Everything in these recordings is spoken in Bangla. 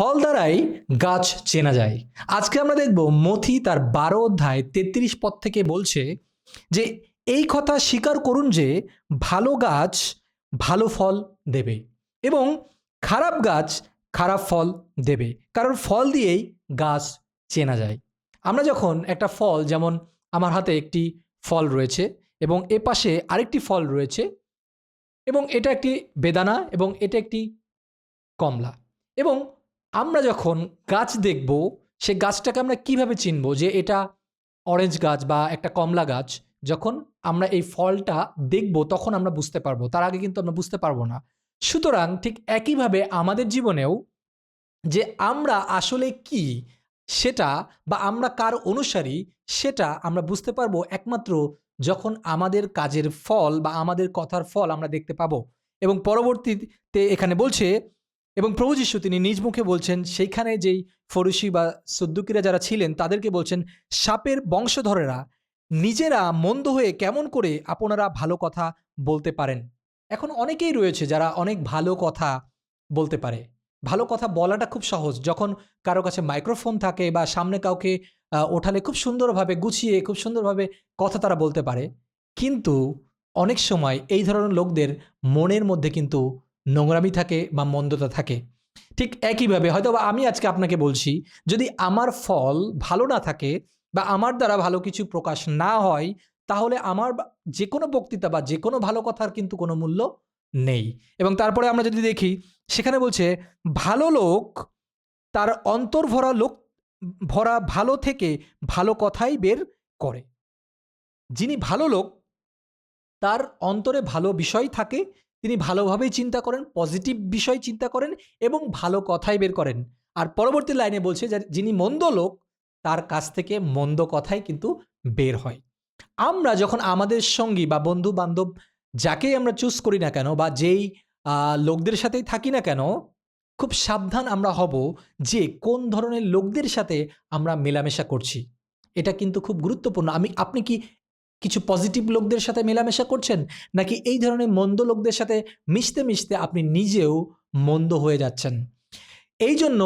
ফল দ্বারাই গাছ চেনা যায়। আজকে আমরা দেখব মথি তার বারো অধ্যায় তেত্রিশ পদ থেকে বলছে যে, এই কথা স্বীকার করুন যে, ভালো গাছ ভালো ফল দেবে এবং খারাপ গাছ খারাপ ফল দেবে। কারণ ফল দিয়েই গাছ চেনা যায়। আমরা যখন একটা ফল, যেমন আমার হাতে একটি ফল রয়েছে এবং এ পাশে আরেকটি ফল রয়েছে এবং এটা একটি বেদানা এবং এটা একটি কমলা এবং আমরা যখন গাছ দেখব, সে গাছটাকে আমরা কীভাবে চিনব? যে এটা অরেঞ্জ গাছ বা একটা কমলা গাছ, যখন আমরা এই ফলটা দেখব, তখন আমরা বুঝতে পারব। তার আগে কিন্তু আমরা বুঝতে পারব না। সুতরাং ঠিক একইভাবে আমাদের জীবনেও যে আমরা আসলে কি, সেটা বা আমরা কার অনুসারী, সেটা আমরা বুঝতে পারব একমাত্র যখন আমাদের কাজের ফল বা আমাদের কথার ফল আমরা দেখতে পাবো। এবং পরবর্তীতে এখানে বলছে এবং প্রভু যিশু তিনি নিজ মুখে বলছেন, সেইখানে যেই ফরুসি বা সদ্দুকিরা যারা ছিলেন, তাদেরকে বলছেন, সাপের বংশধরেরা, নিজেরা মন্দ হয়ে কেমন করে আপনারা ভালো কথা বলতে পারেন এখন অনেকেই রয়েছে যারা অনেক ভালো কথা বলতে পারে। ভালো কথা বলাটা খুব সহজ। যখন কারও কাছে মাইক্রোফোন থাকে বা সামনে কাউকে ওঠালে খুব সুন্দরভাবে গুছিয়ে, খুব সুন্দরভাবে কথা তারা বলতে পারে। কিন্তু অনেক সময় এই ধরনের লোকদের মনের মধ্যে কিন্তু নোংরামি থাকে বা মন্দতা থাকে। ঠিক একইভাবে হয়তো বা আমি আজকে আপনাকে বলছি, যদি আমার ফল ভালো না থাকে বা আমার দ্বারা ভালো কিছু প্রকাশ না হয়, তাহলে আমার যে কোনো বক্তৃতা বা যে কোনো ভালো কথার কিন্তু কোনো মূল্য নেই। এবং তারপরে আমরা যদি দেখি, সেখানে বলছে, ভালো লোক তার অন্তর ভরা লোক, ভরা ভালো থেকে ভালো কথাই বের করে। যিনি ভালো লোক, তার অন্তরে ভালো বিষয় থাকে তিনি ভালোভাবেই চিন্তা করেন পজিটিভ বিষয় চিন্তা করেন এবং ভালো কথাই বের করেন। আর পরবর্তী লাইনে বলছে যে, যিনি মন্দ লোক, তার কাছ থেকে মন্দ কথাই কিন্তু বের হয়। আমরা যখন আমাদের সঙ্গী বা বন্ধু বান্ধব যাকেই আমরা চুজ করি না কেন বা যেই লোকদের সাথেই থাকি না কেন, খুব সাবধান আমরা হব যে কোন ধরনের লোকদের সাথে আমরা মেলামেশা করছি। এটা কিন্তু খুব গুরুত্বপূর্ণ। আমি, আপনি কি কিছু পজিটিভ লোকদের সাথে মেলামেশা করছেন? নাকি এই ধরনের মন্দ লোকদের সাথে মিশতে মিশতে আপনি নিজেও মন্দ হয়ে যাচ্ছেন? এই জন্য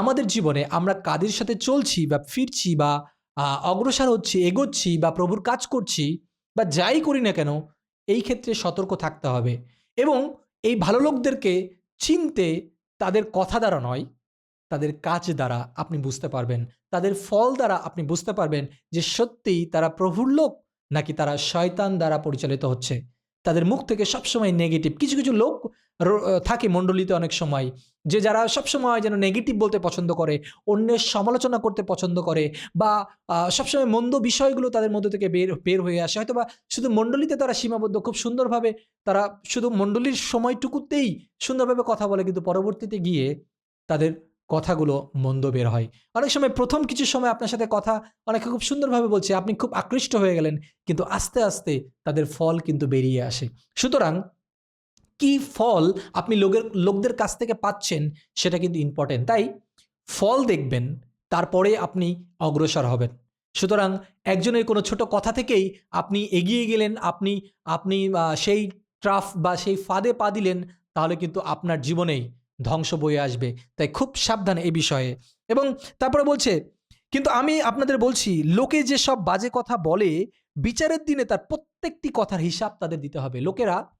আমাদের জীবনে আমরা কাদের সাথে চলছি বা ফিরছি বা অগ্রসর হচ্ছি, এগোচ্ছি বা প্রভুর কাজ করছি বা যাই করি না কেন, এই ক্ষেত্রে সতর্ক থাকতে হবে। এবং এই ভালো লোকদেরকে চিনতে তাদের কথা দ্বারা নয়, তাদের কাজ দ্বারা আপনি বুঝতে পারবেন। তাদের ফল দ্বারা আপনি বুঝতে পারবেন যে সত্যিই তারা প্রভুর লোক নাকি তারা শয়তান দ্বারা পরিচালিত হচ্ছে। তাদের মুখ থেকে সবসময় নেগেটিভ কিছু কিছু লোক থাকে মণ্ডলীতে অনেক সময়, যে যারা সবসময় যেন নেগেটিভ বলতে পছন্দ করে, অন্যের সমালোচনা করতে পছন্দ করে, বা সবসময় মন্দ বিষয়গুলো তাদের মধ্যে থেকে বের বের হয়ে আসে। হয়তো বা শুধু মণ্ডলীতে তারা সীমাবদ্ধ, খুব সুন্দরভাবে তারা শুধু মণ্ডলীর সময়টুকুতেই সুন্দরভাবে কথা বলে, কিন্তু পরবর্তীতে গিয়ে তাদের কথাগুলো মন্দ বের হয়। অনেক সময় প্রথম কিছু সময় আপনার সাথে কথা অনেকে খুব সুন্দরভাবে বলছে, আপনি খুব আকৃষ্ট হয়ে গেলেন। কিন্তু আস্তে আস্তে তাদের ফল কিন্তু বেরিয়ে আসে। সুতরাং কি ফল আপনি লোকের, লোকদের কাছ থেকে পাচ্ছেন সেটা কিন্তু ইম্পর্টেন্ট তাই ফল দেখবেন, তারপরে আপনি অগ্রসর হবেন। সুতরাং একজনের কোনো ছোট কথা থেকেই আপনি এগিয়ে গেলেন, আপনি আপনি সেই ট্রাফ বা সেই ফাঁদে পা দিলেন, তাহলে কিন্তু আপনার জীবনেই ধ্বংস বয়ে আসবে। তাই খুব সাবধান এই বিষয়ে। এবং তারপরে বলছে, কিন্তু আমি আপনাদের বলছি, লোকে যে সব বাজে কথা বলে, বিচারের দিনে তার প্রত্যেকটি কথার হিসাব তাদের দিতে হবে। লোকেরা,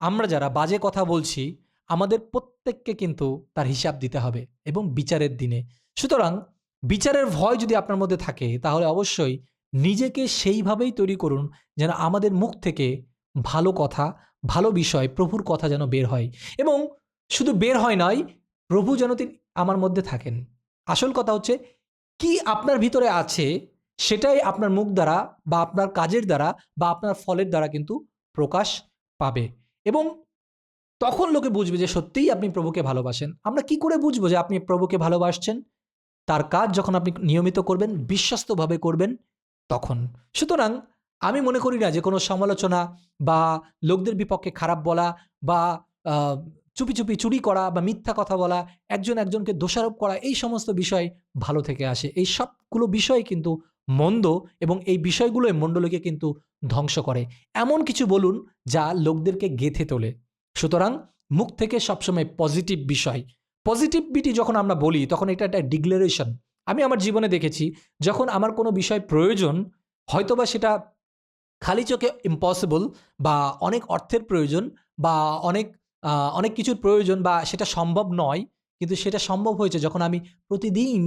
আমরা যারা বাজে কথা বলছি, আমাদের প্রত্যেককে কিন্তু তার হিসাব দিতে হবে এবং বিচারের দিনে। সুতরাং, বিচারের ভয় যদি আপনার মধ্যে থাকে, তাহলে অবশ্যই নিজেকে সেইভাবেই তৈরি করুন যেন আমাদের মুখ থেকে ভালো কথা, ভালো বিষয়, প্রভুর কথা যেন বের হয়। এবং শুধু বের হয় নয় প্রভু যেন তিনি আমার মধ্যে থাকেন। আসল কথা হচ্ছে, কি আপনার ভিতরে আছে সেটাই আপনার মুখ দ্বারা বা আপনার কাজের দ্বারা বা আপনার ফলের দ্বারা কিন্তু প্রকাশ পাবে। এবং তখন লোকে বুঝবে যে সত্যিই আপনি প্রভুকে ভালোবাসেন। আমরা কি করে বুঝব যে আপনি প্রভুকে ভালোবাসছেন? তার কাজ যখন আপনি নিয়মিত করবেন, বিশ্বস্তভাবে করবেন, তখন। সুতরাং আমি মনে করি না যে কোনো সমালোচনা বা লোকদের বিপক্ষে খারাপ বলা বা চুপি চুপি চুরি করা বা মিথ্যা কথা বলা, একজন একজনকে দোষারোপ করা, এই সমস্ত বিষয় ভালো থেকে আসে। এই সবগুলো বিষয় কিন্তু মন্দ এবং এই বিষয়গুলোই মণ্ডলীকে কিন্তু ধ্বংস করে। এমন কিছু বলুন যা লোকদেরকে গেথে তোলে। সুতরাং মুখ থেকে সবসময় পজিটিভ বিষয়। পজিটিভিটি যখন আমরা বলি, তখন এটা একটা ডিক্লারেশন আমি আমার জীবনে দেখেছি, যখন আমার কোনো বিষয় প্রয়োজন, হয়তোবা সেটা খালি চোখে ইম্পসিবল বা অনেক অর্থের প্রয়োজন বা অনেক অনেক কিছুর প্রয়োজন বা সেটা সম্ভব নয়, কিন্তু সেটা সম্ভব হয়েছে যখন আমি প্রতিদিন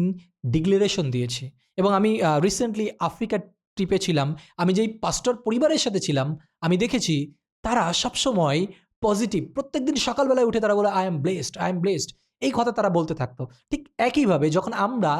ডিক্লারেশন দিয়েছি। এবং আমি রিসেন্টলি আফ্রিকা ট্রিপে ছিলাম, আমি যেই পাস্টর পরিবারের সাথে ছিলাম, আমি দেখেছি তারা সবসময় পজিটিভ প্রত্যেকদিন সকালবেলায় উঠে তারা বলে I am blessed I am blessed এই কথা তারা বলতে থাকতো। ঠিক একইভাবে যখন আমরা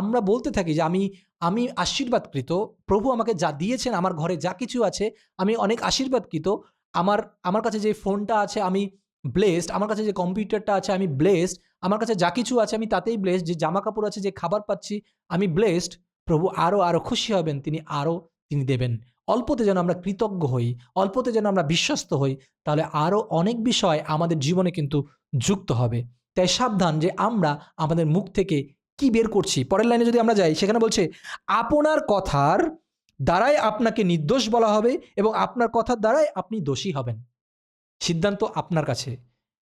আমরা বলতে থাকি যে আমি আমি আশীর্বাদকৃত, প্রভু আমাকে যা দিয়েছেন, আমার ঘরে যা কিছু আছে, আমি অনেক আশীর্বাদকৃত, আমার আমার কাছে যে ফোনটা আছে, আমি ব্লেসড আমার কাছে যে কম্পিউটারটা আছে, আমি ব্লেসড আমার কাছে যা কিছু আছে, আমি তাতেই ব্লেসড যে জামা কাপড় আছে, যে খাবার পাচ্ছি, আমি ব্লেসড প্রভু আরও আরও খুশি হবেন, তিনি আরও তিনি দেবেন। অল্পতে যেন আমরা কৃতজ্ঞ হই, অল্পতে যেন আমরা বিশ্বস্ত হই, তাহলে আরও অনেক বিষয় আমাদের জীবনে কিন্তু যুক্ত হবে। তাই সাবধান যে আমরা আমাদের মুখ থেকে কি বের করছি। পরের লাইনে যদি আমরা যাই, সেখানে বলছে, আপনার কথার দ্বারাই আপনাকে নির্দোষ বলা হবে এবং আপনার কথার দ্বারাই আপনি দোষী হবেন। সিদ্ধান্ত আপনার কাছে।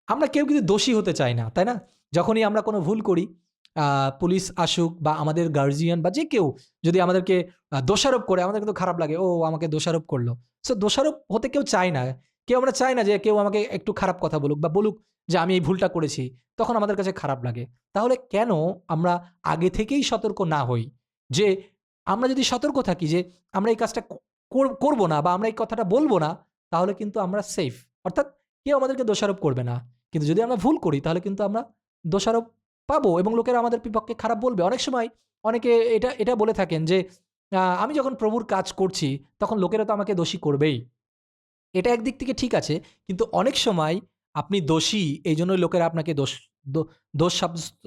আমরা কেউ কিন্তু দোষী হতে চাই না, তাই না? যখনই আমরা কোনো ভুল করি পুলিশ আসুক বা আমাদের গার্জিয়ান বা যে কেউ যদি আমাদেরকে দোষারোপ করে, আমাদের কিন্তু খারাপ লাগে, ও, আমাকে দোষারোপ করল। সো দোষারোপ হতে কেউ চায় না। কেউ আমরা চাই না যে কেউ আমাকে একটু খারাপ কথা বলুক বা বলুক যে আমি এই ভুলটা করেছি, তখন আমাদের কাছে খারাপ লাগে। তাহলে কেন আমরা আগে থেকেই সতর্ক না হই? যে আমরা যদি সতর্ক থাকি যে আমরা এই কাজটা কর- করব না বা আমরা এই কথাটা বলব না, তাহলে কিন্তু আমরা সেফ অর্থাৎ কেউ আমাদেরকে দোষারোপ করবে না। কিন্তু যদি আমরা ভুল করি, তাহলে কিন্তু আমরা দোষারোপ পাবো এবং লোকেরা আমাদের বিপক্ষে খারাপ বলবে। অনেক সময় অনেকে এটা এটা বলে থাকেন যে আমি যখন প্রভুর কাজ করছি, তখন লোকেরা তো আমাকে দোষী করবেই। এটা একদিক থেকে ঠিক আছে, কিন্তু অনেক সময় আপনি দোষী এই জন্যই লোকেরা আপনাকে দোষ দোষ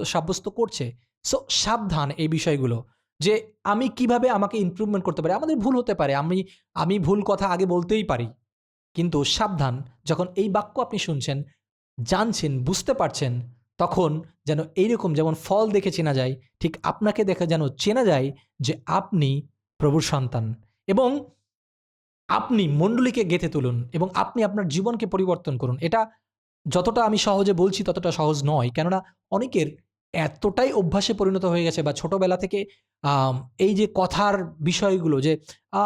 সাব্যস্ত করছে। সো, সাবধান এই বিষয়গুলো যে, আমি কীভাবে আমাকে ইমপ্রুভমেন্ট করতে পারি? আমাদের ভুল হতে পারে। আমি আমি ভুল কথা আগে বলতেই পারি। কিন্তু সাবধান, যখন এই বাক্য আপনি শুনছেন, জানছেন, বুঝতে পারছেন, তখন যেন এইরকম যেমন ফল দেখে চেনা যায়, ঠিক আপনাকে দেখে যেন চেনা যায় যে আপনি প্রভুর সন্তান এবং আপনি মণ্ডলীকে গেঁথে তুলুন এবং আপনি আপনার জীবনকে পরিবর্তন করুন। এটা যতটা আমি সহজে বলছি ততটা সহজ নয়। কেননা অনেকের এতটাই অভ্যাসে পরিণত হয়ে গেছে বা ছোটবেলা থেকে এই যে কথার বিষয়গুলো যে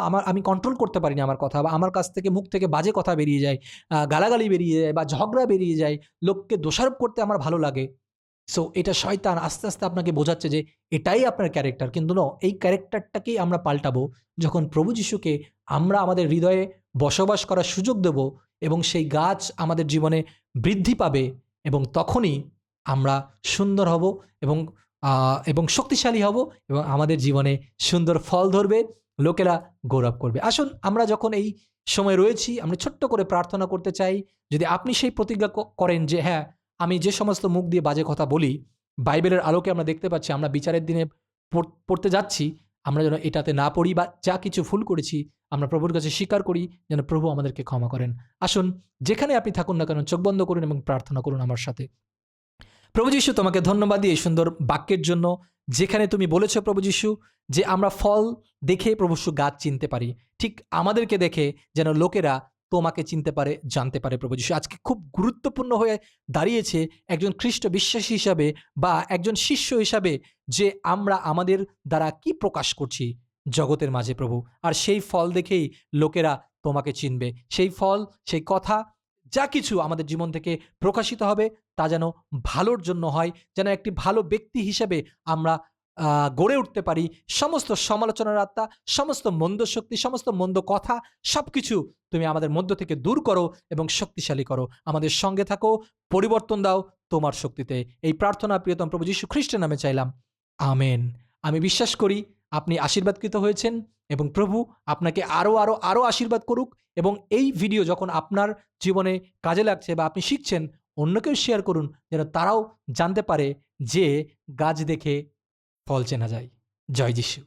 আমার, আমি কন্ট্রোল করতে পারি না আমার কথা বা আমার কাছ থেকে মুখ থেকে বাজে কথা বেরিয়ে যায় গালাগালি বেরিয়ে যায় বা ঝগড়া বেরিয়ে যায়, লোককে দোষারোপ করতে আমার ভালো লাগে। সো এটা শয়তান আস্তে আস্তে আপনাকে বোঝাচ্ছে যে, এটাই আপনার ক্যারেক্টার কিন্তু ন এই ক্যারেক্টারটাকেই আমরা পাল্টাবো। যখন প্রভু যিশুকে আমরা আমাদের হৃদয়ে বসবাস করার সুযোগ দেব এবং সেই গাছ আমাদের জীবনে বৃদ্ধি পাবে এবং তখনই আমরা সুন্দর হব এবং এবং শক্তিশালী হব এবং আমাদের জীবনে সুন্দর ফল ধরবে, লোকেরা গৌরব করবে। আসুন, আমরা যখন এই সময় রয়েছি, আমরা ছোট্ট করে প্রার্থনা করতে চাই, যদি আপনি সেই প্রতিজ্ঞা করেন যে হ্যাঁ আমি যে সমস্ত মুখ দিয়ে বাজে কথা বলি, বাইবেলের আলোকে আমরা দেখতে পাচ্ছি, আমরা বিচারের দিনে পড়তে যাচ্ছি, আমরা যেন এটাতে না পড়ি বা যা কিছু ভুল করেছি, আমরা প্রভুর কাছে স্বীকার করি, যেন প্রভু আমাদেরকে ক্ষমা করেন। আসুন, যেখানে আপনি থাকুন না কেন, চোখ বন্ধ করুন এবং প্রার্থনা করুন আমার সাথে। প্রভু যিশু, তোমাকে ধন্যবাদ এই সুন্দর বাক্যের জন্য যেখানে তুমি বলেছ প্রভু যিশু, যে আমরা ফল দেখে প্রভু যিশু গাছ চিনতে পারি। ঠিক আমাদেরকে দেখে যেন লোকেরা তোমাকে চিনতে পারে, জানতে পারে প্রভু যিশু। আজকে খুব গুরুত্বপূর্ণ হয়ে দাঁড়িয়েছে একজন খ্রিস্ট বিশ্বাসী হিসাবে বা একজন শিষ্য হিসাবে যে আমরা আমাদের দ্বারা কি প্রকাশ করছি জগতের মাঝে প্রভু। আর সেই ফল দেখেই লোকেরা তোমাকে চিনবে। সেই ফল, সেই কথা যা কিছু আমাদের জীবন থেকে প্রকাশিত হবে, তা যেন ভালোর জন্য হয়, যেন একটি ভালো ব্যক্তি হিসেবে আমরা গড়ে উঠতে পারি। সমস্ত সমালোচনার আত্মা, সমস্ত মন্দ শক্তি, সমস্ত মন্দ কথা সব কিছু তুমি আমাদের মধ্য থেকে দূর করো এবং শক্তিশালী করো। আমাদের সঙ্গে থাকো, পরিবর্তন দাও তোমার শক্তিতে। এই প্রার্থনা প্রিয়তম প্রভু যীশু খ্রিস্টের নামে চাইলাম। আমেন। আমি বিশ্বাস করি আপনি আশীর্বাদকৃত হয়েছেন এবং প্রভু আপনাকে আরও আরও আরও আশীর্বাদ করুক এবং এই ভিডিও যখন আপনার জীবনে কাজে লাগছে বা আপনি শিখছেন, অন্যকেও শেয়ার করুন যেন তারাও জানতে পারে যে গাছ দেখে ফল চেনা যায়। জয় যিশু।